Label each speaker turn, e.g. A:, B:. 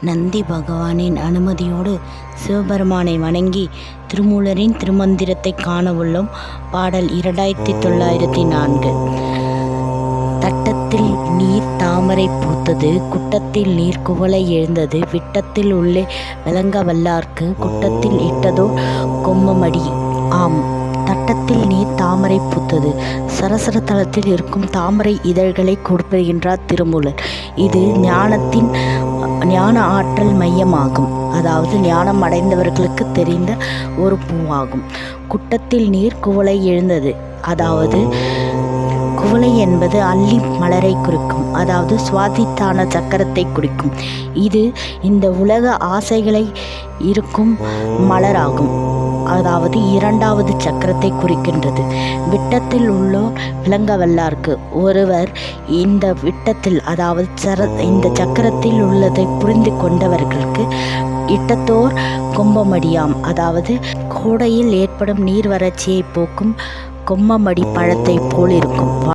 A: நந்தி பகவானின் அனுமதியோடு சிவபெருமானை வணங்கி திருமூலரின் திருமந்திரத்தை காண உள்ளோம். பாடல் இரண்டாயிரத்தி தொள்ளாயிரத்தி நான்கு. தட்டத்தில் நீர் தாமரை பூத்தது குட்டத்தில் நீர் குவளை எழுந்தது விட்டத்தில் உள்ளே விளங்க வல்லார்க்கு குட்டத்தில் இட்டதோ கொம்மமடி. ஆம் தட்டத்தில் நீர் தாமரை பூத்தது சரசர தலத்தில் இருக்கும் தாமரை இதழ்களை கொடுப்படுகின்றார் திருமூலர். இது ஞானத்தின் ஞான ஆற்றல் மையமாகும். அதாவது ஞானம் அடைந்தவர்களுக்கு தெரிந்த ஒரு பூவாகும். குட்டத்தில் நீர் குவளை எழுந்தது. அதாவது என்பது அல்லி மலரை குறிக்கும் அதாவது சுவாதித்தான சக்கரத்தை குறிக்கும். இது இந்த உலக ஆசைகளை இருக்கும் மலராகும். அதாவது இரண்டாவது சக்கரத்தை குறிக்கின்றது. விட்டத்தில் உள்ளோர் விளங்க வல்லார்க்கு. ஒருவர் இந்த விட்டத்தில் அதாவது சர இந்த சக்கரத்தில் உள்ளதை புரிந்து கொண்டவர்களுக்கு இட்டத்தோர் கொம்பமடியாம். அதாவது கோடையில் ஏற்படும் நீர் வறட்சியை போக்கும் கொம்மமடி பழத்தை போல் இருக்கும்.